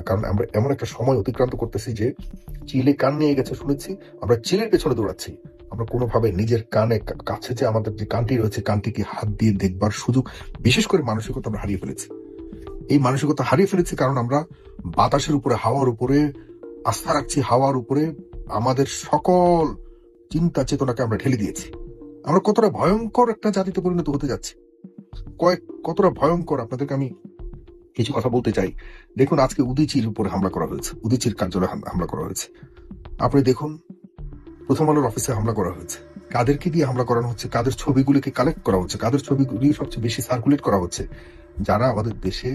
না। কারণ আমরা এমন একটা সময় অতিক্রান্ত করতেছি যে চিলে কান নিয়ে গেছে, শুনেছি? আমরা চিলের পেছনে দৌড়াচ্ছি। আমরা কোনোভাবে নিজের কানে কাছে যে আমাদের যে কানটি রয়েছে, কানটিকে হাত দিয়ে দেখবার সুযোগ, বিশেষ করে মানসিকতা আমরা হারিয়ে ফেলেছি। এই মানসিকতা হারিয়ে ফেলেছি কারণ আমরা বাতাসের উপরে, হাওয়ার উপরে, আস্থা রাখছি, হাওয়ার উপরে আমাদের সকল চিন্তা চেতনাকে আমরা ঠেলে দিয়েছি। আমরা কতটা ভয়ঙ্কর একটা জাতিতে পরিণত হতে যাচ্ছি। কয়েক, কতটা ভয়ঙ্কর আপনাদেরকে আমি কিছু কথা বলতে চাই। দেখুন, আজকে উদিচির উপরে হামলা করা হয়েছে। উদিচির কার্যালয়ে হামলা করা হয়েছে। আপনি দেখুন, প্রথম আলোর অফিসে হামলা করা হয়েছে। কাদেরকে দিয়ে হামলা করানো হচ্ছে? কাদের ছবিগুলিকে কালেক্ট করা হচ্ছে? কাদের ছবিগুলি সবচেয়ে বেশি সার্কুলেট করা হচ্ছে? যারা আমাদের দেশে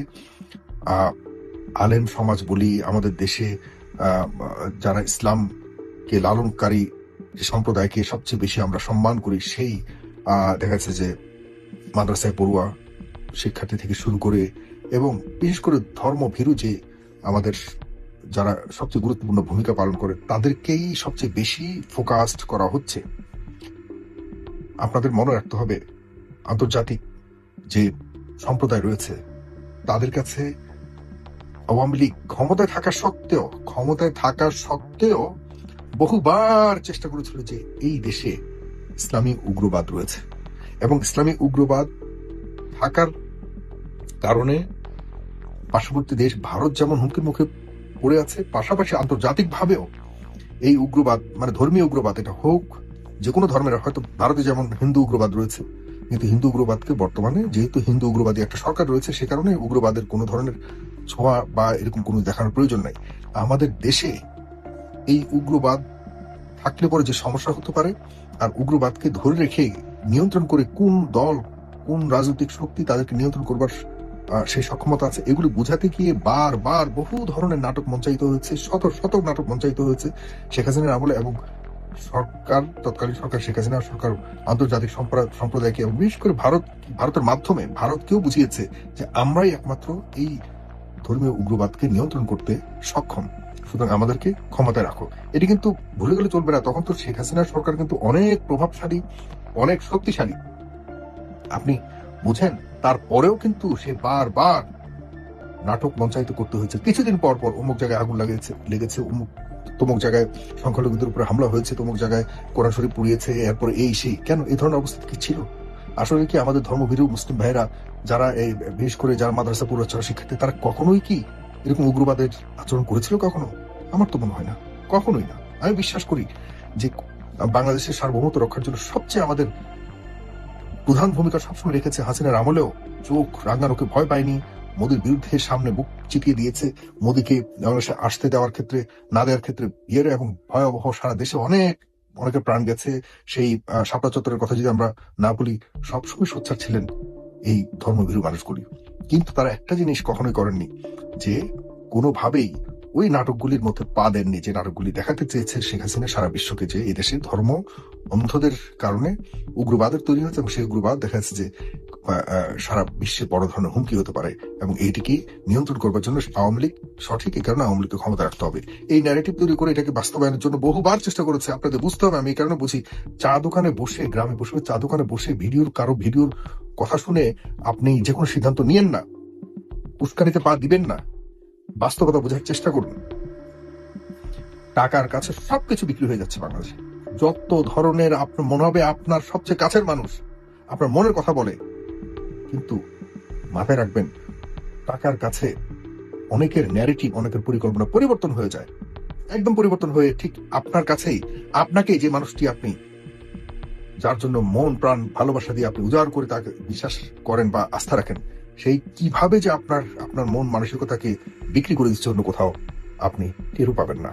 আলেম সমাজ বলি, আমাদের দেশে যারা ইসলামকে লালনকারী যে সম্প্রদায়কে সবচেয়ে বেশি আমরা সম্মান করি, সেই দেখা যাচ্ছে যে মাদ্রাসায় পড়ুয়া শিক্ষার্থী থেকে শুরু করে এবং বিশেষ করে ধর্মভীরু যে আমাদের যারা সবচেয়ে গুরুত্বপূর্ণ ভূমিকা পালন করে, তাদেরকেই সবচেয়ে বেশি ফোকাসড করা হচ্ছে। আপনাদের মনে রাখতে হবে, আন্তর্জাতিক যে সম্প্রদায় রয়েছে, তাদের কাছে আওয়ামী লীগ ক্ষমতায় থাকা সত্ত্বেও, ক্ষমতায় থাকা সত্ত্বেও বহুবার চেষ্টা করেছিল যে এই দেশে ইসলামী উগ্রবাদ রয়েছে। এবং ইসলামী উগ্রবাদ থাকার কারণে পার্শ্ববর্তী দেশ ভারত যেমন হুমকির মুখে পড়ে আছে, পাশাপাশি আন্তর্জাতিক ভাবেও এই উগ্রবাদ মানে ধর্মীয় উগ্রবাদ এটা হোক, যে কোনো ধর্মের, হয়তো ভারতে যেমন হিন্দু উগ্রবাদ রয়েছে, কিন্তু হিন্দু উগ্রবাদকে বর্তমানে যেহেতু হিন্দু উগ্রবাদী একটা সরকার রয়েছে, সে কারণে উগ্রবাদের কোনো ধরনের ছোঁয়া বা এরকম কোনো দেখানোর প্রয়োজন নাই। আমাদের দেশে এই উগ্রবাদ থাকলে পরে যে সমস্যা হতে পারে, আর উগ্রবাদকে ধরে রেখে নিয়ন্ত্রণ করে কোন দল, কোন রাজনৈতিক শক্তি তাদেরকে নিয়ন্ত্রণ করবার সেই সক্ষমতা আছে, এগুলো বোঝাতে গিয়ে বারবার বহু ধরনের নাটক মঞ্চায়িত হয়েছে, শত শত নাটক মঞ্চায়িত হয়েছে শেখ হাসিনার আমলে এবং সরকার, তৎকালীন সরকার শেখ হাসিনা, সরকার আন্তর্জাতিক সম্প্রা- সম্প্রদায়কে এবং বিশেষ করে ভারত, ভারতের মাধ্যমে ভারতকেও বুঝিয়েছে যে আমরাই একমাত্র এই ধর্মীয় উগ্রবাদকে নিয়ন্ত্রণ করতে সক্ষম। সুতরাং আমাদেরকে ক্ষমতায় রাখো। এটি কিন্তু ভুলে গেলে চলবে না, তখন তো শেখ হাসিনার সরকার কিন্তু অনেক প্রভাবশালী, অনেক শক্তিশালী। আপনি বুঝেন তারপরেও কিন্তু সে বারবার নাটক মঞ্চায়িত করতে হয়েছে। কিছুদিন পর পর অমুক জায়গায় আগুন লাগিয়েছে, লেগেছে। অমুক, তমুক জায়গায় সংখ্যালঘুদের উপরে হামলা হয়েছে, তমুক জায়গায় কোরআন শরীফ পুড়িয়েছে, এরপর এই সেই। কেন? এই ধরনের অবস্থা কি ছিল? আসলে কি আমাদের ধর্মভীরু মুসলিম ভাইরা যারা এই বিশেষ করে যারা মাদ্রাসা পড়ুয়া শিক্ষার্থী, তারা কখনোই কি এরকম উগ্রবাদের আচরণ করেছিল কখনো? আমার তো মনে হয় না। কখনোই না। আমি বিশ্বাস করি যে বাংলাদেশের সার্বভৌমত্ব রক্ষার জন্য সবচেয়ে আমাদের প্রধান ভূমিকা সবসময় রেখেছে হাসিনার আমলেও চোখ রাঙানোকে ভয় পায়নি। মোদীর বিরুদ্ধে সামনে বুক চিতিয়ে দিয়েছে। মোদীকে আসতে দেওয়ার ক্ষেত্রে, না দেওয়ার ক্ষেত্রে ইয়ের এবং ভয়াবহ সারা দেশে অনেক, অনেকের প্রাণ গেছে। সেই শাপলা চত্বরের কথা যদি আমরা না বলি, সবসময় সোচ্চার ছিলেন এই ধর্মভীরু মানুষগুলি। কিন্তু তারা একটা জিনিস কখনোই করেননি, যে কোনোভাবেই ওই নাটকগুলির মধ্যে পা দেননি যে নাটকগুলি দেখাতে চেয়েছে শেখ হাসিনা সারা বিশ্বকে যে এই দেশে ধর্ম অন্ধদের কারণে উগ্রবাদের তৈরি হয়েছে এবং সেই উগ্রবাদ দেখা যাচ্ছে যে সারা বিশ্বে বড় ধরনের হুমকি হতে পারে এবং এইটিকে নিয়ন্ত্রণ করবার জন্য আওয়ামী লীগ সঠিক, এই কারণে আওয়ামী লীগকে ক্ষমতা রাখতে হবে। এই ন্যারেটিভ তৈরি করে এটাকে বাস্তবায়নের জন্য বহুবার চেষ্টা করেছে। আপনাদের বুঝতে হবে, আমি এই কারণে বুঝি চা দোকানে বসে, গ্রামে বসে চা দোকানে বসে ভিডিওর, কারও ভিডিওর কথা শুনে আপনি যে কোনো সিদ্ধান্ত নিয়েন না, উস্কানিতে পা দিবেন না। বাস্তবতা বোঝার চেষ্টা করুন। টাকার কাছে সবকিছু বিক্রি হয়ে যাচ্ছে বাংলাদেশে। যত ধরনের আপনার মনে হবে আপনার সবচেয়ে কাছের মানুষ, আপনার মনের কথা বলে। কিন্তু মাথায় রাখবেন, টাকার কাছে অনেকের ন্যারেটিভ অনেকের পরিকল্পনা পরিবর্তন হয়ে যায়। একদম পরিবর্তন হয়ে ঠিক আপনার কাছেই আপনাকে যে মানুষটি আপনি, যার জন্য মন, প্রাণ, ভালোবাসা দিয়ে আপনি উজাড় করে তাকে বিশ্বাস করেন বা আস্থা রাখেন সেই কীভাবে যে আপনার আপনার মন মানসিকতাকে বিক্রি করে দিচ্ছে অন্য কোথাও, আপনি টেরও পাবেন না।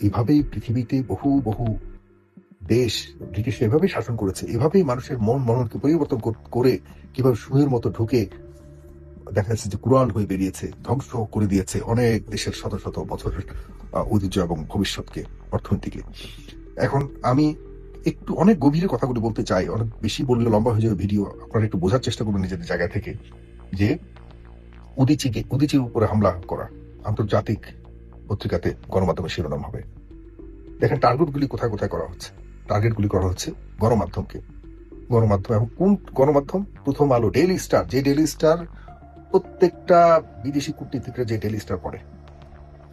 এইভাবেই পৃথিবীতে বহু বহু দেশ ব্রিটিশ এভাবেই শাসন করেছে। এভাবেই মানুষের মন মননকে পরিবর্তন করে কীভাবে সুয়ের মতো ঢুকে দেখা যাচ্ছে যে কুরআন হয়ে বেরিয়েছে, ধ্বংস করে দিয়েছে অনেক দেশের শত শত বছরের ঐতিহ্য এবং ভবিষ্যৎকে, অর্থনীতিকে। এখন আমি একটু অনেক গভীরে কথাগুলো বলতে চাই, অনেক বেশি বললে লম্বা হয়ে যাবে ভিডিও, আপনারা একটু বোঝার চেষ্টা করুন নিজেদের জায়গা থেকে যে উদিচিকে উদিচির উপরে হামলা করা আন্তর্জাতিক পত্রিকাতে গণমাধ্যমে শিরোনাম হবে। দেখেন টার্গেটগুলি কোথায় কোথায় করা হচ্ছে? টার্গেটগুলি করা হচ্ছে গণমাধ্যমকে। গণমাধ্যম এবং কোন গণমাধ্যম? প্রথম আলো ডেইলি স্টার যে ডেইলি স্টার প্রত্যেকটা বিদেশি কূটনীতিকরা যে ডেলি স্টার পড়ে,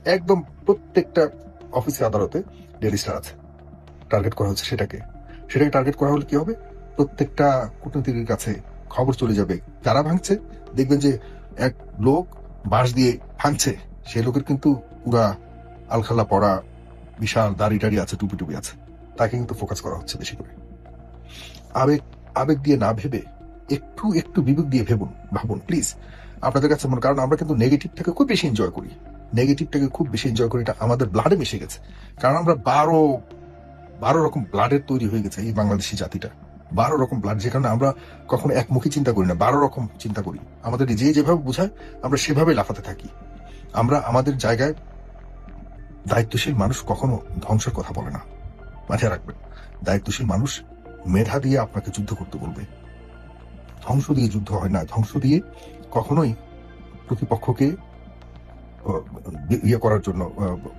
একদম প্রত্যেকটা অফিসে আদালতে ডেলি স্টার আছে। টার্গেট করা হচ্ছে সেটাকে। সেটাকে টার্গেট করা হলে কি হবে? প্রত্যেকটা কূটনীতিকের কাছে খবর চলে যাবে। যারা ভাঙছে, দেখবেন যে এক লোক বাঁশ দিয়ে ভাঙছে। সেই লোকের কিন্তু পুরা আলখাল্লা পড়া, বিশাল দাড়ি টাড়ি আছে টুপি টুপি আছে। তাকে কিন্তু ফোকাস করা হচ্ছে বেশি করে। আবেগ আবেগ দিয়ে না ভেবে, একটু একটু বিবেক দিয়ে ভেবুন, ভাবুন প্লিজ আপনাদের কাছে মনে, কারণ আমরা কিন্তু নেগেটিভটাকে খুব বেশি এনজয় করি। নেগেটিভটাকে খুব বেশি এনজয় করি, এটা আমাদের ব্লাডে মিশে গেছে। কারণ আমরা বারো বারো রকম ব্লাডের তৈরি হয়ে গেছে এই বাংলাদেশি জাতিটা। বারো রকম ব্লাড যে কারণে আমরা কখনো একমুখী চিন্তা করি না, বারো রকম চিন্তা করি। আমাদের যে যেভাবে বোঝায়, আমরা সেভাবে লাফাতে থাকি। আমরা আমাদের জায়গায় দায়িত্বশীল মানুষ কখনো ধ্বংসের কথা বলে না। মাথায় রাখবেন, দায়িত্বশীল মানুষ মেধা দিয়ে আপনাকে যুদ্ধ করতে বলবে। ধ্বংস দিয়ে যুদ্ধ হয় না, ধ্বংস দিয়ে কখনোই প্রতিপক্ষকে ইয়ে করার জন্য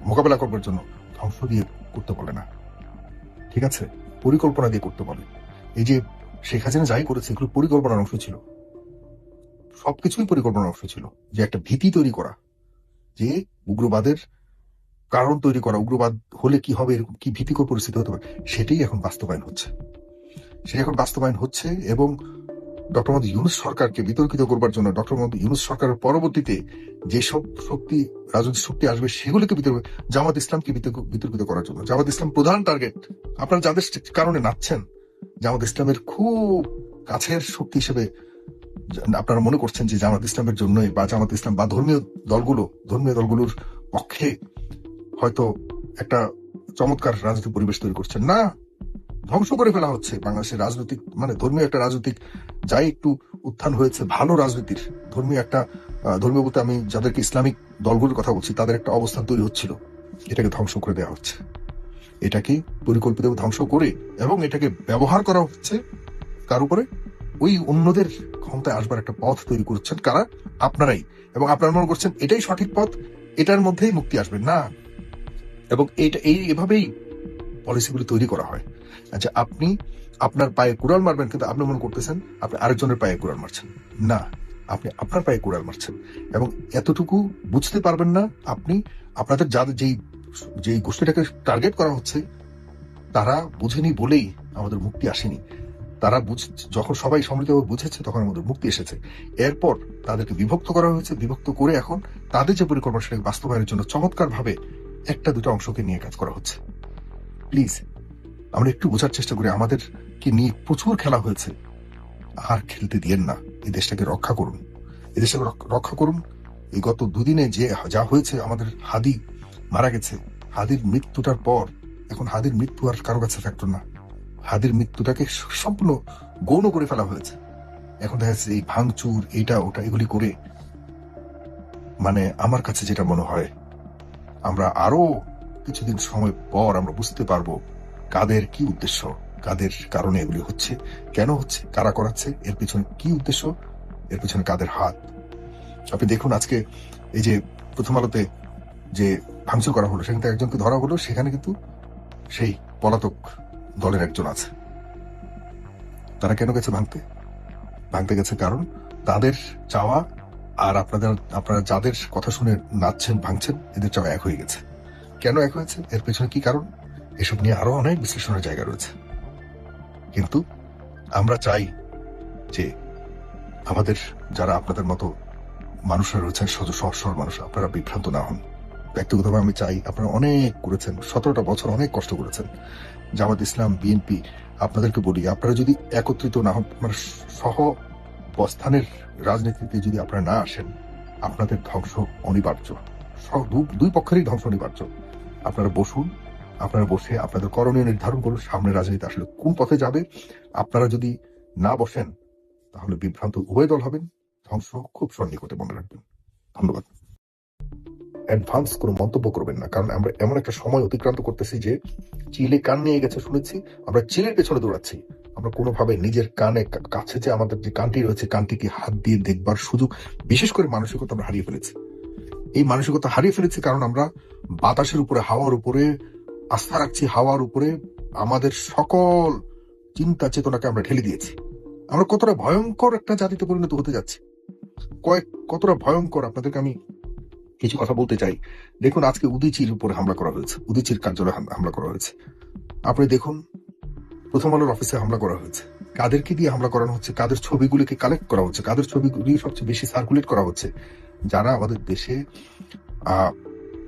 মোকাবেলা করবার জন্য ধ্বংস দিয়ে করতে বলে না। ঠিক আছে? পরিকল্পনা দিয়ে করতে বলে এই যে শেখ হাসিনা যাই করেছে, এগুলো পরিকল্পনার অংশ ছিল। সবকিছুই পরিকল্পনার অংশ ছিল, যে একটা ভীতি তৈরি করা, যে উগ্রবাদের কারণ তৈরি করা, উগ্রবাদ হলে কি হবে, এরকম কি ভীতিকর পরিস্থিতি হতে পারে, সেটাই এখন বাস্তবায়ন হচ্ছে। সেটা এখন বাস্তবায়ন হচ্ছে এবং ডক্টর মোহাম্মদ ইউনুস সরকারকে বিতর্কিত করবার জন্য ডক্টর মোহাম্মদ ইউনুস সরকারের পরবর্তীতে যেসব শক্তি, রাজনৈতিক শক্তি আসবে, সেগুলোকে বিতর্ক, জামাত ইসলামকে বিতর্ক- বিতর্কিত করার জন্য। জামাত ইসলাম প্রধান টার্গেট আপনারা যাদের কারণে নাচছেন, জামাত ইসলামের খুব কাছের শক্তি হিসেবে আপনারা মনে করছেন যে জামাত ইসলামের জন্যই বা জামাত ইসলাম বা ধর্মীয় দলগুলো, ধর্মীয় দলগুলোর পক্ষে হয়তো একটা চমৎকার রাজনৈতিক পরিবেশ তৈরি করছেন। না, ধ্বংস করে ফেলা হচ্ছে বাংলাদেশের রাজনৈতিক মানে ধর্মীয় একটা রাজনৈতিক যাই একটু উত্থান হয়েছে, ভালো রাজনীতির, ধর্মীয় একটা ধর্মীয় বলতে আমি যাদেরকে ইসলামিক দলগুলোর কথা বলছি, তাদের একটা অবস্থান তৈরি হচ্ছিল। এটাকে ধ্বংস করে দেওয়া হচ্ছে। এটাকে পরিকল্পিত ধ্বংস করে এবং এটাকে ব্যবহার করা হচ্ছে কার উপরে? ওই অন্যদের ক্ষমতায় আসবার একটা পথ তৈরি করছেন কারা? আপনারাই। এবং আপনারা মনে করছেন এটাই সঠিক পথ, এটার মধ্যেই মুক্তি আসবে। না। এবং এটা এই এভাবেই পলিসিগুলি তৈরি করা হয়। আচ্ছা আপনি আপনার পায়ে কুড়াল মারবেন কিন্তু আপনি মনে করতেছেন আপনি আরেকজনের পায়ে কুড়াল মারছেন। না, আপনি আপনার পায়ে কুড়াল মারছেন। এবং এতটুকু বুঝতে পারবেন না আপনি, আপনাদের যাদের যেই যেই গোষ্ঠীটাকে টার্গেট করা হচ্ছে, তারা বুঝেনি বলেই আমাদের মুক্তি আসেনি। তারা যখন সবাই সম্মিলিতভাবে বুঝেছে, তখন আমাদের মুক্তি এসেছে। এরপর তাদেরকে বিভক্ত করা হয়েছে। বিভক্ত করে এখন তাদের যে পরিকল্পনা, সেটাকে বাস্তবায়নের জন্য চমৎকার ভাবে একটা দুটো অংশকে নিয়ে কাজ করা হচ্ছে। প্লিজ, আমরা একটু বোঝার চেষ্টা করি আমাদের কি নিয়ে প্রচুর খেলা হয়েছে। আর খেলতে দিয়েন না। এই দেশটাকে রক্ষা করুন। এই দেশটাকে রক্ষা করুন। এই গত দুদিনে যে যা হয়েছে, আমাদের হাদি মারা গেছে। হাদির মৃত্যুটার পর এখন হাদির মৃত্যু আর কারও কাছে ফ্যাক্টর না। হাদির মৃত্যুটাকে সম্পূর্ণ গৌণ করে ফেলা হয়েছে। এখন দেখা যাচ্ছে এই ভাঙচুর এটা ওটা, এগুলি করে মানে আমার কাছে যেটা মনে হয়, আমরা আরও কিছুদিন সময় পর আমরা বুঝতে পারব কাদের কি উদ্দেশ্য। কাদের কারণে এগুলি হচ্ছে, কেন হচ্ছে, কারা করাচ্ছে, এর পিছনে কি উদ্দেশ্য, এর পিছনে কাদের হাত? আপনি দেখুন আজকে এই যে প্রথম আলোতে যে ভাঙচুর করা হলো, সেখানে একজনকে ধরা হলো, সেখানে কিন্তু সেই পলাতক দলের একজন আছে। তারা কেন গেছে ভাঙতে? ভাঙতে গেছে কারণ তাদের চাওয়া আর আপনাদের, আপনারা যাদের কথা শুনে নাচছেন, ভাঙছেন, এদের চাওয়া এক হয়ে গেছে। কেন এক হয়েছে? এর পেছনে কি কারণ? এসব নিয়ে আরও অনেক বিশ্লেষণের জায়গা রয়েছে। কিন্তু আমরা চাই যে আমাদের যারা আপনাদের মতো মানুষরা রয়েছেন সহজ, সরল মানুষ, আপনারা বিভ্রান্ত না হন। ব্যক্তিগতভাবে আমি চাই আপনারা অনেক করেছেন, সতেরোটা বছর অনেক কষ্ট করেছেন। জামাত ইসলাম, বিএনপি, আপনাদেরকে বলি, আপনারা যদি একত্রিত না হন মানে সহ অবস্থানের রাজনীতিতে যদি আপনারা না আসেন, আপনাদের ধ্বংস অনিবার্য। দুই পক্ষেরই ধ্বংস অনিবার্য। আপনারা বসুন আপনারা বসে আপনাদের করণীয় নির্ধারণ করুন সামনে রাজনীতি আসলে কোন পথে যাবে। আপনারা যদি না বসেন, তাহলে বিভ্রান্ত উভয় দল হবেন। ধ্বংস খুব সন্নিকটে মনে রাখবেন। ধন্যবাদ। অ্যাডভান্স কোনো মন্তব্য করবেন না, কারণ আমরা এমন একটা সময় অতিক্রান্ত করতেছি যে চিলে কান নিয়ে গেছে শুনেছি, আমরা চিলের পেছনে দৌড়াচ্ছি। আমরা কোনোভাবে নিজের কানে কাছে যে আমাদের যে কানটি রয়েছে, কানটিকে হাত দিয়ে দেখবার সুযোগ, বিশেষ করে মানসিকতা আমরা হারিয়ে ফেলেছি। এই মানসিকতা হারিয়ে ফেলেছি কারণ আমরা বাতাসের উপরে, হাওয়ার উপরে আস্থা রাখছি হাওয়ার উপরে আমাদের সকল চিন্তা চেতনাকে আমরা ঢেলে দিয়েছি। আমরা কতটা ভয়ঙ্কর একটা জাতিতে পরিণত হতে যাচ্ছি। কয়েক কতটা ভয়ঙ্কর আপনাদেরকে আমি কিছু কথা বলতে চাই। দেখুন আজকে উদিচির উপরে হামলা করা হয়েছে। উদিচির কার্যালয়ে হামলা করা হয়েছে। আপনি দেখুন প্রথম আলোর অফিসে হামলা করা হয়েছে। কাদেরকে দিয়ে হামলা করানো হচ্ছে? কাদের ছবিগুলিকে কালেক্ট করা হচ্ছে? কাদের ছবিগুলি সবচেয়ে বেশি সার্কুলেট করা হচ্ছে? যারা আমাদের দেশে আহ,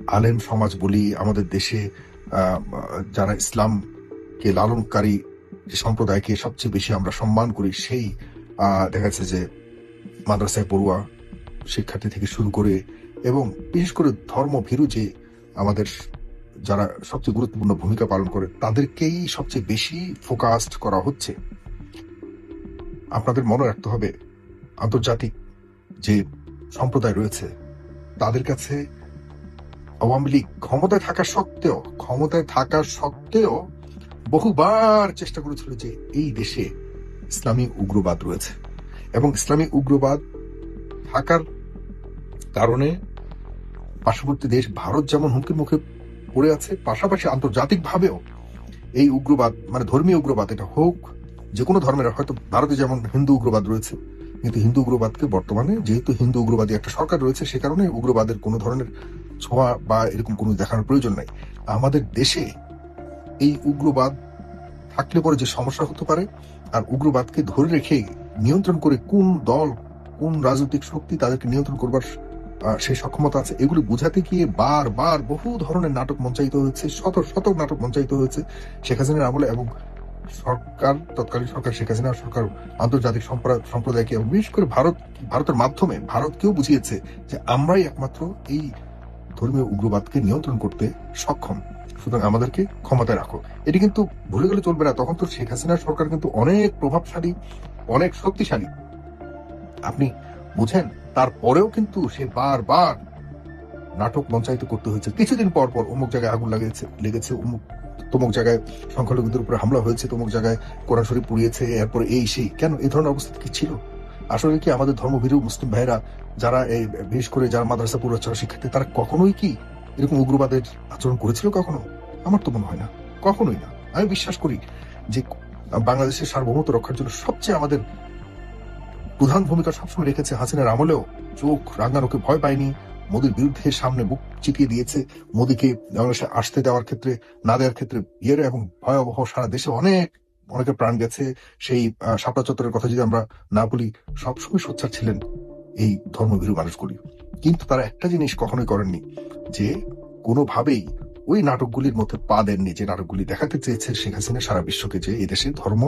আলেম সমাজ বলি আমাদের দেশে যারা ইসলামকে লালনকারী, যে সম্প্রদায়কে সবচেয়ে বেশি আমরা সম্মান করি, সেই দেখা যাচ্ছে যে মাদ্রাসায় পড়ুয়া, শিক্ষার্থী থেকে শুরু করে এবং বিশেষ করে ধর্মভীরু যে আমাদের যারা সবচেয়ে গুরুত্বপূর্ণ ভূমিকা পালন করে, তাদেরকেই সবচেয়ে বেশি ফোকাসড করা হচ্ছে। আপনাদের মনে রাখতে হবে, আন্তর্জাতিক যে সম্প্রদায় রয়েছে, তাদের কাছে আওয়ামী লীগ ক্ষমতায় থাকা সত্ত্বেও, ক্ষমতায় থাকা সত্ত্বেও বহুবার চেষ্টা করেছিল যে এই দেশে ইসলামী উগ্রবাদ রয়েছে। এবং ইসলামী উগ্রবাদ থাকার কারণে পার্শ্ববর্তী দেশ ভারত যেমন হুমকির মুখে পড়ে আছে, পাশাপাশি আন্তর্জাতিক ভাবেও এই উগ্রবাদ মানে ধর্মীয় উগ্রবাদ, এটা হোক যে কোনো ধর্মের, হয়তো ভারতে যেমন হিন্দু উগ্রবাদ রয়েছে, কিন্তু হিন্দু উগ্রবাদকে বর্তমানে যেহেতু হিন্দু উগ্রবাদী একটা সরকার রয়েছে, সে কারণে উগ্রবাদের কোনো ধরনের ছোঁয়া বা এরকম কোনো দেখানোর প্রয়োজন নাই। আমাদের দেশে এই উগ্রবাদ থাকলে পরে যে সমস্যা হতে পারে, আর উগ্রবাদকে ধরে রেখে নিয়ন্ত্রণ করে কোন দল, কোন রাজনৈতিক শক্তি তাদেরকে নিয়ন্ত্রণ করবার সেই সক্ষমতা আছে, এগুলো বোঝাতে গিয়ে বারবার বহু ধরনের নাটক মঞ্চায়িত হয়েছে, শত শত নাটক মঞ্চায়িত হয়েছে শেখ হাসিনার আমলে এবং সরকার, তৎকালীন সরকার শেখ হাসিনা, সরকার আন্তর্জাতিক সম্প্রা- সম্প্রদায়কে এবং বিশেষ করে ভারত, ভারতের মাধ্যমে, ভারতকেও বুঝিয়েছে যে আমরাই একমাত্র এই ধর্মীয় উগ্রবাদকে নিয়ন্ত্রণ করতে সক্ষম। সুতরাং আমাদেরকে ক্ষমতায় রাখো। এটি কিন্তু ভুলে গেলে চলবে না। তখন তো শেখ হাসিনার সরকার কিন্তু অনেক প্রভাবশালী, অনেক শক্তিশালী। আপনি বুঝেন, তারপরেও কিন্তু সে বারবার নাটক মঞ্চায়িত করতে হয়েছে। কিছুদিন পর পর অমুক জায়গায় আগুন লাগিয়েছে লেগেছে, অমুক, তমুক জায়গায় সংখ্যালঘুদের উপরে হামলা হয়েছে, তমুক জায়গায় কোরআন শরীফ পুড়িয়েছে, এরপর এই সেই। কেন? এই ধরনের অবস্থা কি ছিল? আসলে কি আমাদের ধর্মভীরু মুসলিম ভাইরা যারা এই বিশেষ করে যারা মাদ্রাসা পড়ুয়া শিক্ষার্থী, তারা কখনোই কি এরকম উগ্রবাদের আচরণ করেছিল কখনো? আমার তো মনে হয় না। কখনোই না। আমি বিশ্বাস করি যে বাংলাদেশের সার্বভৌমত্ব রক্ষার জন্য সবচেয়ে আমাদের প্রধান ভূমিকা সবসময় রেখেছে হাসিনার আমলেও। চোখ রাঙানোকে ভয় পায়নি। মোদীর বিরুদ্ধে সামনে বুক চিপিয়ে দিয়েছে। মোদীকে আসতে দেওয়ার ক্ষেত্রে, না দেওয়ার ক্ষেত্রে ইয়ের এবং ভয়াবহ সারা দেশে অনেক অনেকের প্রাণ গেছে। সেই শাপলা চত্বরের কথা যদি আমরা না বলি, সবসময় সোচ্চার ছিলেন এই ধর্মভীরু মানুষগুলি। কিন্তু তারা একটা জিনিস কখনোই করেননি, যে কোনোভাবেই ওই নাটকগুলির মধ্যে পা দেননি। যে নাটকগুলি দেখাতে চেয়েছে শেখ হাসিনা সারা বিশ্বকে যে এদেশে ধর্ম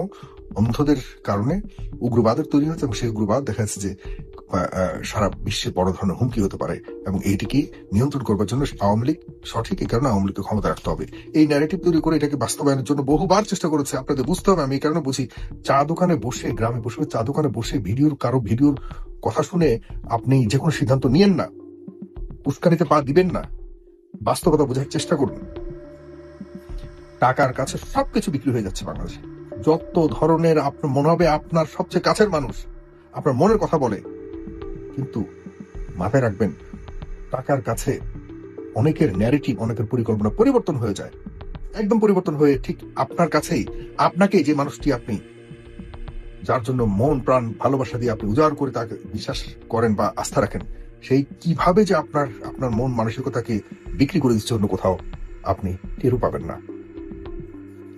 অন্ধদের কারণে উগ্রবাদের তৈরি হয়েছে এবং সেই উগ্রবাদ দেখা যাচ্ছে যে সারা বিশ্বে বড় ধরনের হুমকি হতে পারে এবং এইটিকে নিয়ন্ত্রণ করবার জন্য আওয়ামী লীগ সঠিক এই কারণে আওয়ামী লীগকে ক্ষমতা রাখতে হবে। এই ন্যারেটিভ তৈরি করে এটাকে বাস্তবায়নের জন্য বহুবার চেষ্টা করেছে, আপনাদের বুঝতে হবে, আমি এই কারণে বুঝি, চা দোকানে বসে, গ্রামে বসে, চা দোকানে বসে ভিডিওর, কারও ভিডিওর কথা শুনে আপনি যে কোনো সিদ্ধান্ত নিয়েন না, উস্কানিতে পা দিবেন না, বাস্তবতা বোঝার চেষ্টা করুন। টাকার কাছে সবকিছু বিক্রি হয়ে যাচ্ছে বাংলাদেশে। যত ধরনের আপনার মনে হবে আপনার সবচেয়ে কাছের মানুষ, আপনার মনের কথা বলে কিন্তু মাথায় রাখবেন, টাকার কাছে অনেকের ন্যারেটিভ অনেকের পরিকল্পনা পরিবর্তন হয়ে যায়। একদম পরিবর্তন হয়ে ঠিক আপনার কাছেই আপনাকে যে মানুষটি আপনি, যার জন্য মন, প্রাণ, ভালোবাসা দিয়ে আপনি উজাড় করে তাকে বিশ্বাস করেন বা আস্থা রাখেন, সেই কীভাবে যে আপনার আপনার মন মানসিকতাকে বিক্রি করে দিচ্ছে অন্য কোথাও, আপনি টেরও পাবেন না।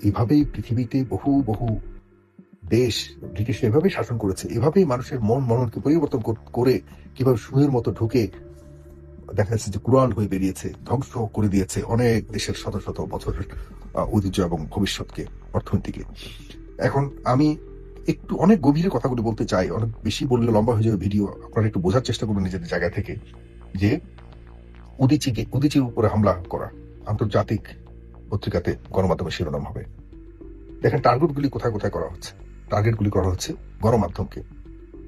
এভাবেই পৃথিবীতে বহু বহু দেশ ব্রিটিশ এভাবেই শাসন করেছে, এভাবেই মানুষের মন মননকে পরিবর্তন করে কীভাবে সুয়ের মতো ঢুকে দেখা যাচ্ছে যে কুড়াল হয়ে বেরিয়েছে, ধ্বংস করে দিয়েছে অনেক দেশের শত শত বছরের ঐতিহ্য এবং ভবিষ্যৎকে, অর্থনীতিকে। এখন আমি একটু অনেক গভীরে কথাগুলি বলতে চাই, অনেক বেশি বললে লম্বা হয়ে যাবে ভিডিও, আপনারা একটু বোঝার চেষ্টা করবেন নিজেদের জায়গা থেকে, যে উদিচিকে, উদিচির উপরে হামলা করা আন্তর্জাতিক পত্রিকাতে গণমাধ্যমের শিরোনাম হবে। দেখেন টার্গেটগুলি কোথায় কোথায় করা হচ্ছে। টার্গেটগুলি করা হচ্ছে গণমাধ্যমকে।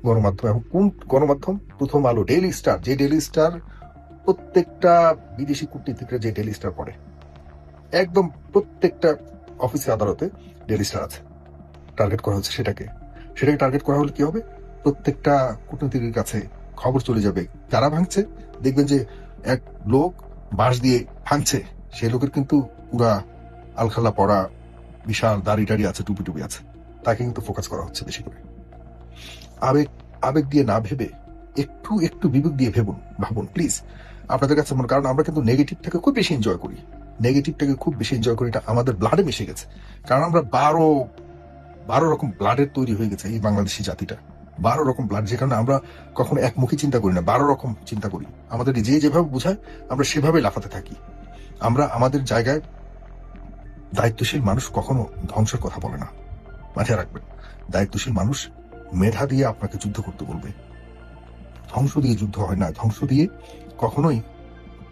গণমাধ্যম এবং কোন গণমাধ্যম? প্রথম আলো ডেইলি স্টার যে ডেইলি স্টার প্রত্যেকটা বিদেশি কূটনীতিকরা যে ডেইলি স্টার পড়ে, একদম প্রত্যেকটা অফিসে আদালতে ডেইলি স্টার আছে। টার্গেট করা হচ্ছে সেটাকে। সেটাকে টার্গেট করা হলে কি হবে? প্রত্যেকটা কূটনীতিকের কাছে খবর চলে যাবে। যারা ভাঙছে। দেখবেন যে এক লোক বাঁশ দিয়ে ভাঙছে। সেই লোকের কিন্তু পুরা আলখাল্লা পড়া, বিশাল দাড়ি টাড়ি আছে টুপি টুপি আছে। তাকে কিন্তু ফোকাস করা হচ্ছে বেশি করে। আবেগ আবেগ দিয়ে না ভেবে, একটু একটু বিবেক দিয়ে ভেবুন, ভাবুন প্লিজ আপনাদের কাছে মনে, কারণ আমরা কিন্তু নেগেটিভটাকে খুব বেশি এনজয় করি। নেগেটিভটাকে খুব বেশি এনজয় করি, এটা আমাদের ব্লাডে মিশে গেছে। কারণ আমরা বারো বারো রকম ব্লাডের তৈরি হয়ে গেছে এই বাংলাদেশি জাতিটা। বারো রকম ব্লাড যে কারণে আমরা কখনো একমুখী চিন্তা করি না, বারো রকম চিন্তা করি। আমাদের যে যেভাবে বোঝায়, আমরা সেভাবে লাফাতে থাকি। আমরা আমাদের জায়গায় দায়িত্বশীল মানুষ কখনো ধ্বংসের কথা বলে না। মাথায় রাখবেন দায়িত্বশীল মানুষ মেধা দিয়ে আপনাকে যুদ্ধ করতে বলবে। ধ্বংস দিয়ে যুদ্ধ হয় না। ধ্বংস দিয়ে কখনোই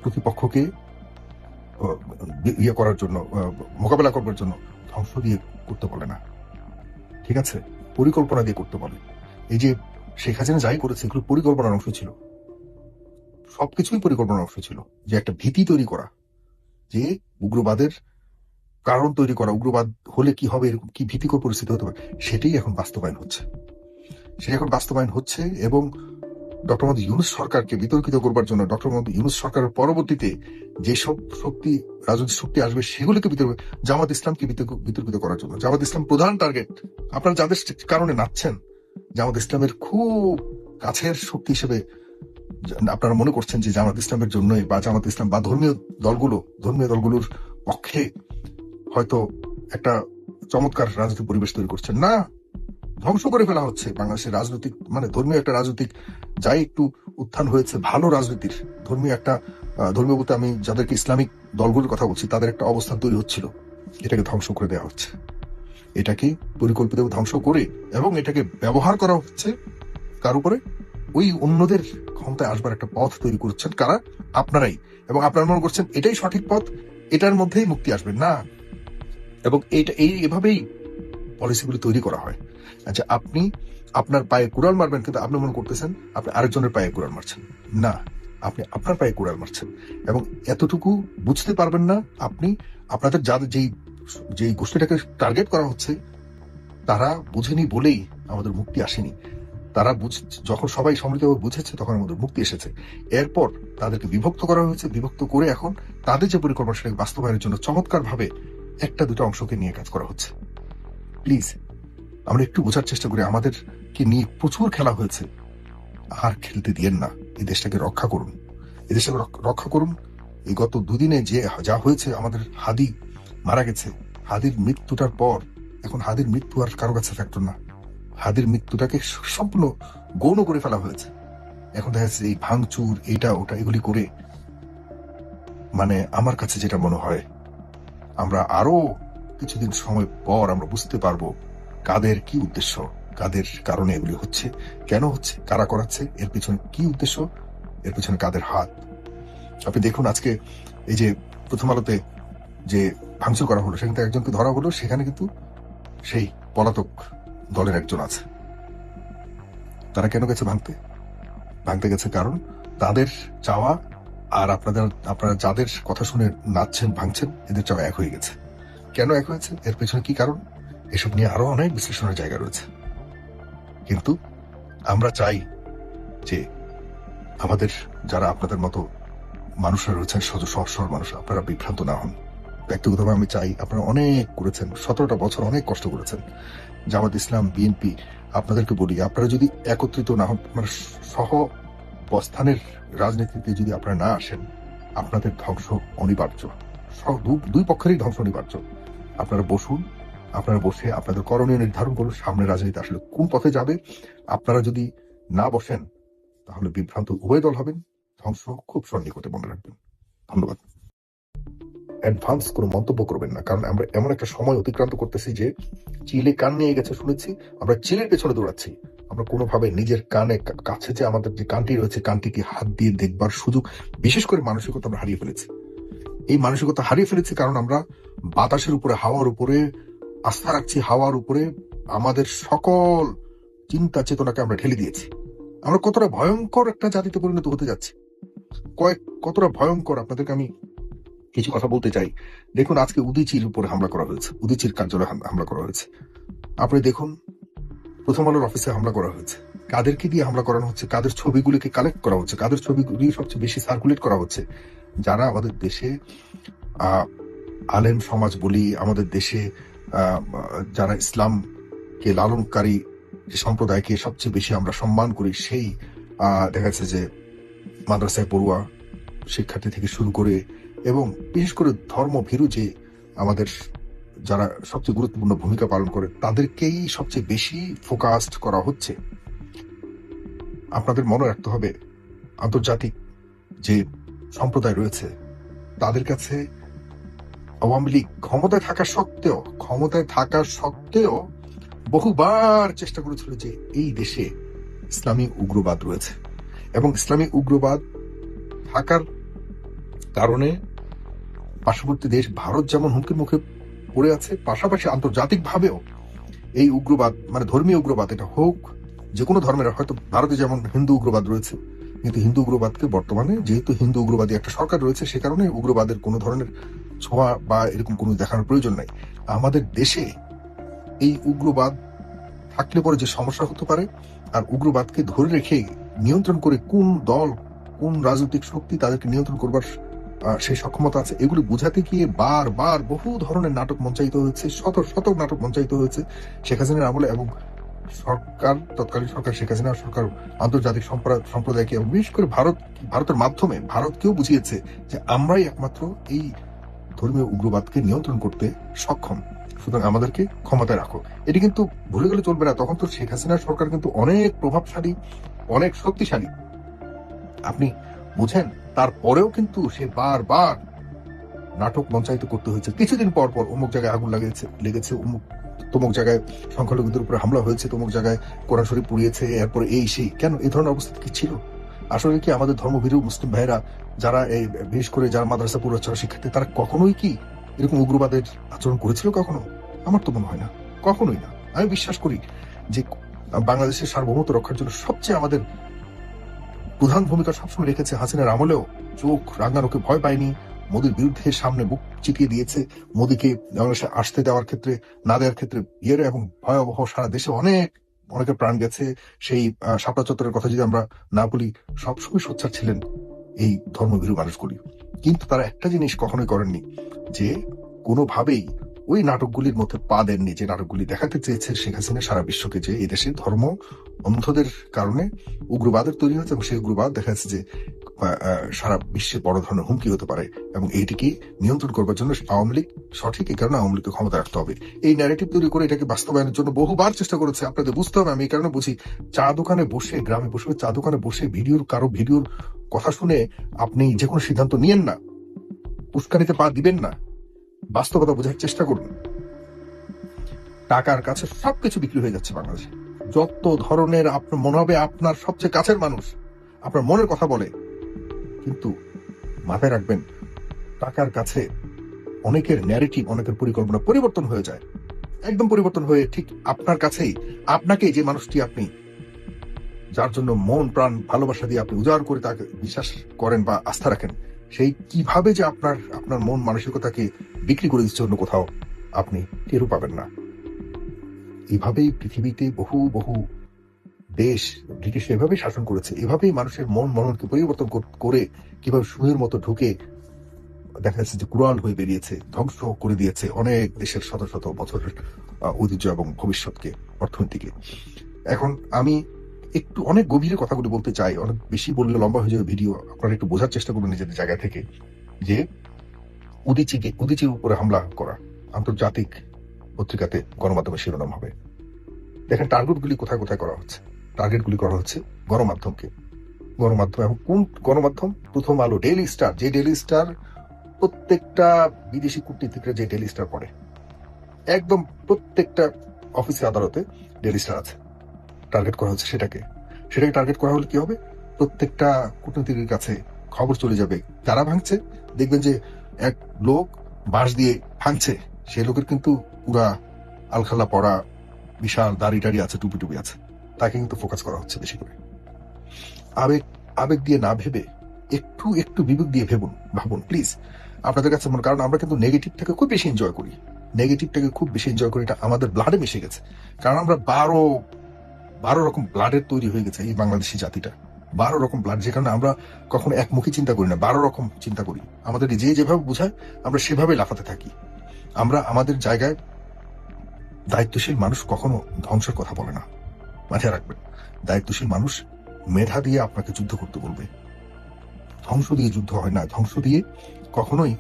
প্রতিপক্ষকে ইয়ে করার জন্য মোকাবেলা করবার জন্য ধ্বংস দিয়ে করতে বলে না। ঠিক আছে? পরিকল্পনা দিয়ে করতে বলে। এই যে শেখ হাসিনা যাই করেছে, এগুলো পরিকল্পনার অংশ ছিল। সবকিছুই পরিকল্পনার অংশ ছিল। যে একটা ভীতি তৈরি করা। যে উগ্রবাদের কারণ তৈরি করা উগ্রবাদ হলে কি হবে? এরকম কি ভীতিকর পরিস্থিতি হতে পারে? সেটাই এখন বাস্তবায়ন হচ্ছে। সেটা এখন বাস্তবায়ন হচ্ছে এবং ডক্টর মোহাম্মদ ইউনুস সরকারকে বিতর্কিত করবার জন্য ডক্টর মোহাম্মদ ইউনুস সরকারের পরবর্তীতে যেসব শক্তি, রাজনৈতিক শক্তি আসবে, সেগুলিকে বিতর্ক, জামাত ইসলামকে বিতর্কিত করার জন্য। জামাত ইসলাম প্রধান টার্গেট আপনারা যাদের কারণে নাচছেন, জামাত ইসলামের খুব কাছের শক্তি হিসেবে আপনারা মনে করছেন যে জামাত ইসলামের জন্যই বা জামাত ইসলাম বা ধর্মীয় দলগুলো, ধর্মীয় দলগুলোর পক্ষে হয়তো একটা চমৎকার রাজনৈতিক পরিবেশ তৈরি করছেন। না, ধ্বংস করে ফেলা হচ্ছে বাংলাদেশের রাজনৈতিক মানে ধর্মীয় একটা রাজনৈতিক যাই একটু উত্থান হয়েছে, ভালো রাজনীতির। ধর্মীয় একটা ধর্মীয় বলতে আমি যাদেরকে ইসলামিক দলগুলোর কথা বলছি, তাদের একটা অবস্থান তৈরি হচ্ছিল। এটাকে ধ্বংস করে দেওয়া হচ্ছে। এটাকে পরিকল্পিত ধ্বংস করে এবং এটাকে ব্যবহার করা হচ্ছে কার উপরে? ওই অন্যদের ক্ষমতায় আসবার একটা পথ তৈরি করছেন কারা? আপনারাই। এবং আপনারা মনে করছেন এটাই সঠিক পথ, এটার মধ্যেই মুক্তি আসবে। না এবং এইটা, এই, এভাবেই পলিসিগুলি তৈরি করা হয়। আচ্ছা আপনি আপনার পায়ে কুড়াল মারবেন কিন্তু আপনি মনে করতেছেন আপনি আরেকজনের পায়ে কুড়াল মারছেন। না, আপনি আপনার পায়ে কুড়াল মারছেন এবং এতটুকু বুঝতে পারবেন না আপনি, আপনাদের যাদের যেই যেই গোষ্ঠীটাকে টার্গেট করা হচ্ছে, তারা বুঝেনি বলেই আমাদের মুক্তি আসেনি। তারা বুঝ, যখন সবাই সম্মিলিতভাবে বুঝেছে তখন আমাদের মুক্তি এসেছে। এরপর তাদেরকে বিভক্ত করা হয়েছে। বিভক্ত করে এখন তাদের যে পরিকল্পনা সেটাকে বাস্তবায়নের জন্য চমৎকার ভাবে একটা দুটো অংশকে নিয়ে কাজ করা হচ্ছে। প্লিজ, আমরা একটু বোঝার চেষ্টা করি, আমাদেরকে নিয়ে প্রচুর খেলা হয়েছে। আর খেলতে দিয়েন না, এই দেশটাকে রক্ষা করুন। এই দেশটাকে রক্ষা করুন। এই গত দুদিনে যে, যা হয়েছে, আমাদের হাদি মারা গেছে। হাদির মৃত্যুটার পর, এখন হাদির মৃত্যু আর কারও কাছে ফ্যাক্টর না। হাদির মৃত্যুটাকে সম্পূর্ণ গৌণ করে ফেলা হয়েছে। এখন দেখা যাচ্ছে এই ভাঙচুর, এইটা, ওটা, এগুলি করে মানে আমার কাছে যেটা মনে হয় আমরা আরও কিছুদিন সময় পর আমরা বুঝতে পারব কাদের কি উদ্দেশ্য, কাদের কারণে এগুলি হচ্ছে, কেন হচ্ছে, কারা করাচ্ছে, এর পিছনে কি উদ্দেশ্য, এর পিছনে কাদের হাত। আপনি দেখুন আজকে এই যে প্রথম আলোতে যে ভাঙচুর করা হলো, সেখান থেকে একজনকে ধরা হলো, সেখানে কিন্তু সেই পলাতক দলের একজন আছে। তারা কেন গেছে ভাঙতে? ভাঙতে গেছে কারণ তাদের চাওয়া আর আপনাদের, আপনারা যাদের কথা শুনে নাচছেন, ভাঙছেন, এদের চাওয়া এক হয়ে গেছে। কেন এক হয়েছে? এর পেছনে কি কারণ? এসব নিয়ে আরও অনেক বিশ্লেষণের জায়গা রয়েছে। কিন্তু আমরা চাই যে আমাদের যারা আপনাদের মতো মানুষরা রয়েছেন সরল মানুষ, আপনারা বিভ্রান্ত না হন। ব্যক্তিগতভাবে আমি চাই আপনারা অনেক করেছেন, সতেরোটা বছর অনেক কষ্ট করেছেন। জামাত ইসলাম, বিএনপি, আপনাদেরকে বলি, আপনারা যদি একত্রিত না হন মানে সহ অবস্থানের রাজনীতিতে যদি আপনারা না আসেন, আপনাদের ধ্বংস অনিবার্য। দুই পক্ষেরই ধ্বংস অনিবার্য। আপনারা বসুন, আপনারা বসে আপনাদের করণীয় নির্ধারণ করুন, সামনে রাজনীতি আসলে কোন পথে যাবে। আপনারা যদি না বসেন, তাহলে বিভ্রান্ত উভয় দল হবেন, ধ্বংস খুব সন্নিকটে মনে রাখবেন। ধন্যবাদ। অ্যাডভান্স কোনো মন্তব্য করবেন না, কারণ আমরা এমন একটা সময় অতিক্রান্ত করতেছি যে চিলে কান নিয়ে গেছে শুনেছি, আমরা চিলের পেছনে দৌড়াচ্ছি। আমরা কোনোভাবে নিজের কানে কাছে যে আমাদের যে কানটি রয়েছে, কানটিকে হাত দিয়ে দেখবার সুযোগ, বিশেষ করে মানসিকতা আমরা হারিয়ে ফেলেছি। এই মানসিকতা হারিয়ে ফেলেছি কারণ আমরা বাতাসের উপরে, হাওয়ার উপরে, আস্থা রাখছি, হাওয়ার উপরে আমাদের সকল চিন্তা চেতনাকে আমরা ঢেলে দিয়েছি। আমরা কতটা ভয়ঙ্কর একটা জাতিতে পরিণত হতে যাচ্ছি। কয়েক, কতটা ভয়ঙ্কর, আপনাদেরকে আমি কিছু কথা বলতে চাই। দেখুন, আজকে উদিচির উপরে হামলা করা হয়েছে, উদিচির কার্যালয়ে হামলা করা হয়েছে। আপনি দেখুন প্রথম আলোর অফিসে হামলা করা হয়েছে। কাদেরকে দিয়ে হামলা করানো হচ্ছে? কাদের ছবিগুলিকে কালেক্ট করা হচ্ছে? কাদের ছবিগুলি সবচেয়ে বেশি সার্কুলেট করা হচ্ছে? যারা আমাদের দেশে আলেম সমাজ বলি, আমাদের দেশে যারা ইসলামকে লালনকারী যে সম্প্রদায়কে সবচেয়ে বেশি আমরা সম্মান করি, সেই দেখা যাচ্ছে যে মাদ্রাসায় পড়ুয়া শিক্ষার্থী থেকে শুরু করে এবং বিশেষ করে ধর্মভীরু যে আমাদের যারা সবচেয়ে গুরুত্বপূর্ণ ভূমিকা পালন করে, তাদেরকেই সবচেয়ে বেশি ফোকাসড করা হচ্ছে। আপনাদের মনে রাখতে হবে, আন্তর্জাতিক যে সম্প্রদায় রয়েছে, তাদের কাছে আওয়ামী লীগ ক্ষমতায় থাকা সত্ত্বেও, ক্ষমতায় থাকা সত্ত্বেও বহুবার চেষ্টা করেছিল যে এই দেশে ইসলামী উগ্রবাদ রয়েছে। এবং ইসলামী উগ্রবাদ থাকার কারণে পার্শ্ববর্তী দেশ ভারত যেমন হুমকির মুখে পড়ে আছে, পাশাপাশি আন্তর্জাতিকভাবেও এই উগ্রবাদ মানে ধর্মীয় উগ্রবাদ, এটা হোক, যে কোনো ধর্মের, হয়তো ভারতে যেমন হিন্দু উগ্রবাদ রয়েছে, কিন্তু হিন্দু উগ্রবাদকে বর্তমানে যেহেতু হিন্দু উগ্রবাদী একটা সরকার রয়েছে, সে কারণে উগ্রবাদের কোনো ধরনের ছোঁয়া বা এরকম কোনো দেখানোর প্রয়োজন নাই। আমাদের দেশে এই উগ্রবাদ থাকলে পরে যে সমস্যা হতে পারে, আর উগ্রবাদকে ধরে রেখে নিয়ন্ত্রণ করে কোন দল, কোন রাজনৈতিক শক্তি তাদেরকে নিয়ন্ত্রণ করবার সেই সক্ষমতা আছে, এগুলি বোঝাতে গিয়ে বারবার বহু ধরনের নাটক মঞ্চায়িত হয়েছে, শত শত নাটক মঞ্চায়িত হয়েছে শেখ হাসিনার আমলে এবং সরকার, তৎকালীন সরকার শেখ হাসিনা, সরকার আন্তর্জাতিক সম্প্রদায়- সম্প্রদায়কে এবং বিশেষ করে ভারত, ভারতের মাধ্যমে ভারতকেও বুঝিয়েছে যে আমরাই একমাত্র এই ধর্মীয় উগ্রবাদকে নিয়ন্ত্রণ করতে সক্ষম। সুতরাং আমাদেরকে ক্ষমতায় রাখো। এটি কিন্তু ভুলে গেলে চলবে না, তখন তো শেখ হাসিনার সরকার কিন্তু অনেক প্রভাবশালী, অনেক শক্তিশালী। আপনি বুঝেন তারপরেও কিন্তু সে বারবার নাটক মঞ্চায়িত করতে হয়েছে। কিছুদিন পর পর অমুক জায়গায় আগুন লাগিয়েছে, লেগেছে, অমুক, তমুক জায়গায় সংখ্যালঘুদের উপরে হামলা হয়েছে, তমুক জায়গায় কোরআন শরীফ পুড়িয়েছে, এরপর এই সেই। কেন? এই ধরনের অবস্থা কি ছিল? আসলে কি আমাদের ধর্মভীরু মুসলিম ভাইরা যারা এই বিশেষ করে যারা মাদ্রাসা পড়ুয়া শিক্ষার্থী, তারা কখনোই কি এরকম উগ্রবাদের আচরণ করেছিল কখনো? আমার তো মনে হয় না। কখনোই না। আমি বিশ্বাস করি যে বাংলাদেশের সার্বভৌমত্ব রক্ষার জন্য সবচেয়ে আমাদের প্রধান ভূমিকা সবসময় রেখেছে হাসিনার আমলেও চোখ রাঙানোকে ভয় পায়নি। মোদীর বিরুদ্ধে সামনে বুক চিপিয়ে দিয়েছে। মোদীকে বাংলাদেশে আসতে দেওয়ার ক্ষেত্রে, না দেওয়ার ক্ষেত্রে ইয়ের এবং ভয়াবহ সারা দেশে অনেক অনেকের প্রাণ গেছে। সেই শাপলা চত্বরের কথা যদি আমরা না বলি, সবসময় সোচ্চার ছিলেন এই ধর্মভীরু মানুষগুলি। কিন্তু তারা একটা জিনিস কখনোই করেননি, যে কোনোভাবেই ওই নাটকগুলির মধ্যে পা দেননি। যে নাটকগুলি দেখাতে চেয়েছে শেখ হাসিনা সারা বিশ্বকে যে এই দেশে ধর্ম অন্ধদের কারণে উগ্রবাদের তৈরি হয়েছে এবং সেই উগ্রবাদ দেখা যাচ্ছে যে সারা বিশ্বে বড় ধরনের হুমকি হতে পারে এবং এইটিকে নিয়ন্ত্রণ করবার জন্য আওয়ামী লীগ সঠিক, এই কারণে আওয়ামী লীগকে ক্ষমতা রাখতে হবে। এই ন্যারেটিভ তৈরি করে এটাকে বাস্তবায়নের জন্য বহুবার চেষ্টা করেছে। আপনাদের বুঝতে হবে, আমি এই কারণে বুঝি, চা দোকানে বসে, গ্রামে বসে, চা দোকানে বসে, ভিডিওর, কারও ভিডিওর কথা শুনে আপনি যে কোনো সিদ্ধান্ত নিয়েন না, উস্কানিতে পা দিবেন না, বাস্তবতা বোঝার চেষ্টা করুন। টাকার কাছে সবকিছু বিক্রি হয়ে যাচ্ছে বাংলাদেশে। যত ধরনের আপনার মনে হবে, আপনার সবচেয়ে কাছের মানুষ। আপনার মনের কথা বলে। কিন্তু মাথায় রাখবেন, টাকার কাছে অনেকের ন্যারেটিভ অনেকের পরিকল্পনা পরিবর্তন হয়ে যায়। একদম পরিবর্তন হয়ে ঠিক আপনার কাছেই আপনাকে যে মানুষটি আপনি, যার জন্য মন, প্রাণ, ভালোবাসা দিয়ে আপনি উজাড় করে তাকে বিশ্বাস করেন বা আস্থা রাখেন, সেই কীভাবে যে আপনার আপনার মন মানসিকতাকে বিক্রি করে দিচ্ছে অন্য কোথাও, আপনি টেরও পাবেন না। এভাবেই পৃথিবীতে বহু বহু দেশ ব্রিটিশ এভাবেই শাসন করেছে। এভাবেই মানুষের মন মননকে পরিবর্তন করে কীভাবে সুয়ের মতো ঢুকে দেখা যাচ্ছে যে কুড়াল হয়ে বেরিয়েছে, ধ্বংস করে দিয়েছে অনেক দেশের শত শত বছরের ঐতিহ্য এবং ভবিষ্যৎকে, অর্থনীতিকে। এখন আমি একটু অনেক গভীরে কথাগুলি বলতে চাই, অনেক বেশি বললে লম্বা হয়ে যাবে ভিডিও, আপনারা একটু বোঝার চেষ্টা করবেন নিজেদের জায়গা থেকে, যে উদিচিকে, উদিচির উপরে হামলা করা, আন্তর্জাতিক পত্রিকাতে গণমাধ্যমের শিরোনাম হবে। দেখেন টার্গেটগুলি কোথায় কোথায় করা হচ্ছে? টার্গেটগুলি করা হচ্ছে গণমাধ্যমকে। গণমাধ্যম এবং কোন গণমাধ্যম? প্রথম আলো ডেইলি স্টার যে ডেইলি স্টার প্রত্যেকটা বিদেশি কূটনীতিকরা যে ডেইলি স্টার পড়ে, একদম প্রত্যেকটা অফিসে আদালতে ডেইলি স্টার আছে। টার্গেট করা হচ্ছে সেটাকে। সেটাকে টার্গেট করা হলে কি হবে? প্রত্যেকটা কূটনীতিকের কাছে খবর চলে যাবে। যারা ভাঙছে, দেখবেন যে এক লোক বাঁশ দিয়ে ভাঙছে, সে লোকের কিন্তু পুরা আলখাল্লা পড়া বিশাল দাড়ি টাড়ি আছে, টুপি টুপি আছে। তাকে কিন্তু ফোকাস করা হচ্ছে বেশি করে। আবেগ আবেগ দিয়ে না ভেবে, একটু একটু বিবেক দিয়ে ভেবুন, ভাবুন প্লিজ আপনাদের কাছে মনে, কারণ আমরা কিন্তু নেগেটিভটাকে খুব বেশি এনজয় করি। নেগেটিভটাকে খুব বেশি এনজয় করি এটা আমাদের ব্লাডে মিশে গেছে। কারণ আমরা বারো বারো রকম ব্লাডের তৈরি হয়ে গেছে এই বাংলাদেশি জাতিটা। বারো রকম ব্লাড যে কারণে আমরা কখনো একমুখী চিন্তা করি না, বারো রকম চিন্তা করি। আমাদের যে যেভাবে বোঝায়, আমরা সেভাবে লাফাতে থাকি। আমরা আমাদের জায়গায় দায়িত্বশীল মানুষ কখনো ধ্বংসের কথা বলে না। মাথায় রাখবেন, দায়িত্বশীল মানুষ মেধা দিয়ে আপনাকে যুদ্ধ করতে বলবে। ধ্বংস দিয়ে যুদ্ধ হয় না। ধ্বংস দিয়ে কখনোই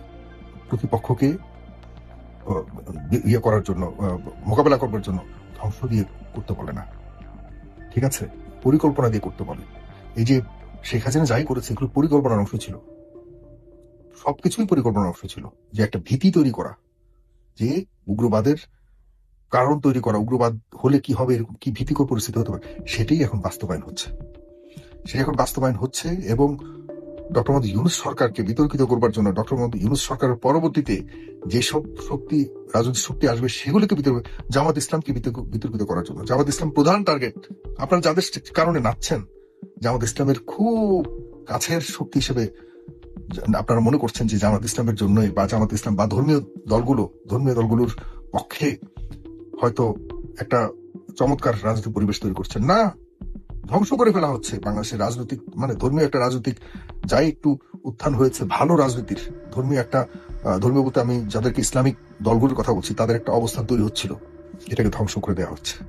প্রতিপক্ষকে ইয়ে করার জন্য মোকাবেলা করবার জন্য ধ্বংস দিয়ে করতে বলে না। ঠিক আছে? পরিকল্পনা দিয়ে করতে বলে। এই যে শেখ হাসিনা যাই করেছে, এগুলো পরিকল্পনার অংশ ছিল। সবকিছুই পরিকল্পনার অংশ ছিল। যে একটা ভীতি তৈরি করা, যে উগ্রবাদের কারণ তৈরি করা উগ্রবাদ হলে কি হবে, এরকম কি ভীতিকর পরিস্থিতি হতে পারে, সেটাই এখন বাস্তবায়ন হচ্ছে। সেটা এখন বাস্তবায়ন হচ্ছে এবং ডক্টর মোহাম্মদ ইউনুস সরকারকে বিতর্কিত করবার জন্য ডক্টর মোহাম্মদ ইউনুস সরকারের পরবর্তীতে যেসব শক্তি, রাজনৈতিক শক্তি আসবে, সেগুলোকে বিতর্ক, জামাত ইসলামকে বিতর্কিত করার জন্য। জামাত ইসলাম প্রধান টার্গেট আপনারা যাদের কারণে নাচছেন, জামাত ইসলামের খুব কাছের শক্তি হিসেবে আপনারা মনে করছেন যে জামাত ইসলামের জন্যই বা জামাত ইসলাম বা ধর্মীয় দলগুলো, ধর্মীয় দলগুলোর পক্ষে হয়তো একটা চমৎকার রাজনৈতিক পরিবেশ তৈরি করছেন। না, ধ্বংস করে ফেলা হচ্ছে বাংলাদেশের রাজনৈতিক মানে ধর্মীয় একটা রাজনৈতিক যাই একটু উত্থান হয়েছে, ভালো রাজনীতির, ধর্মীয় একটা ধর্মীয় বলতে আমি যাদেরকে ইসলামিক দলগুলোর কথা বলছি, তাদের একটা অবস্থান তৈরি হচ্ছিল। এটাকে ধ্বংস করে দেওয়া হচ্ছে।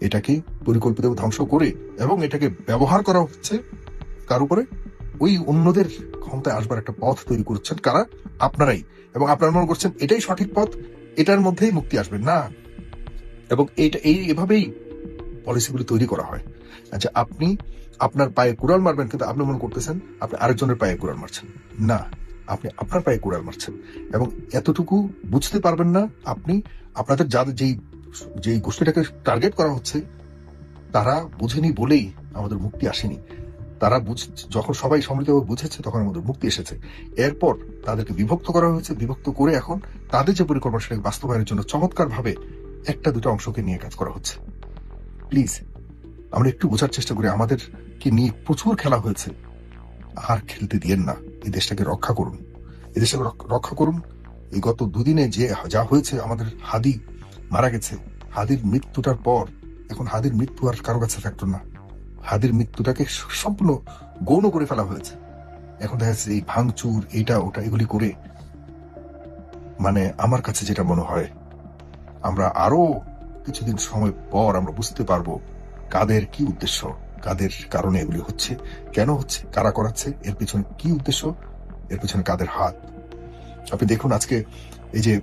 এটাকে পরিকল্পিত ধ্বংস করে এবং এটাকে ব্যবহার করা হচ্ছে কার উপরে? ওই অন্যদের ক্ষমতায় আসবার একটা পথ তৈরি করছেন কারা? আপনারাই। এবং আপনারা মনে করছেন এটাই সঠিক পথ, এটার মধ্যেই মুক্তি আসবে। না এবং এইটা, এই এভাবেই পলিসিগুলি তৈরি করা হয়। আচ্ছা আপনি আপনার পায়ে কুড়াল মারবেন কিন্তু আপনি মনে করতেছেন আপনি আরেকজনের পায়ে কুড়াল মারছেন। না, আপনি আপনার পায়ে কুড়াল মারছেন এবং এতটুকু বুঝতে পারবেন না আপনি, আপনাদের যাদের যেই যেই গোষ্ঠীটাকে টার্গেট করা হচ্ছে, তারা বুঝেনি বলেই আমাদের মুক্তি আসেনি। তারা বুঝ, যখন সবাই সমৃদ্ধভাবে বুঝেছে তখন আমাদের মুক্তি এসেছে। এরপর তাদেরকে বিভক্ত করা হয়েছে। বিভক্ত করে এখন তাদের যে পরিকল্পনা সেটাকে বাস্তবায়নের জন্য চমৎকার ভাবে একটা দুটো অংশকে নিয়ে কাজ করা হচ্ছে। প্লিজ, আমরা একটু বোঝার চেষ্টা করি আমাদেরকে নিয়ে প্রচুর খেলা হয়েছে। আর খেলতে দিয়েন না, এই দেশটাকে রক্ষা করুন। এই দেশটাকে রক্ষা করুন। এই গত দুদিনে যে, যা হয়েছে, আমাদের হাদি মারা গেছে। হাদির মৃত্যুটার পর, এখন হাদির মৃত্যু আর কারও কাছে ফ্যাক্টর না। হাদির মৃত্যুটাকে সম্পূর্ণ গৌণ করে ফেলা হয়েছে। এখন দেখা যাচ্ছে এই ভাঙচুর, এইটা, ওটা, এগুলি করে মানে আমার কাছে যেটা মনে হয় আমরা আরও কিছুদিন সময় পর আমরা বুঝতে পারব কাদের কি উদ্দেশ্য, কাদের কারণে এগুলি হচ্ছে, কেন হচ্ছে, কারা করাচ্ছে, এর পিছনে কি উদ্দেশ্য, এর পিছনে কাদের হাত। আপনি দেখুন আজকে এই যে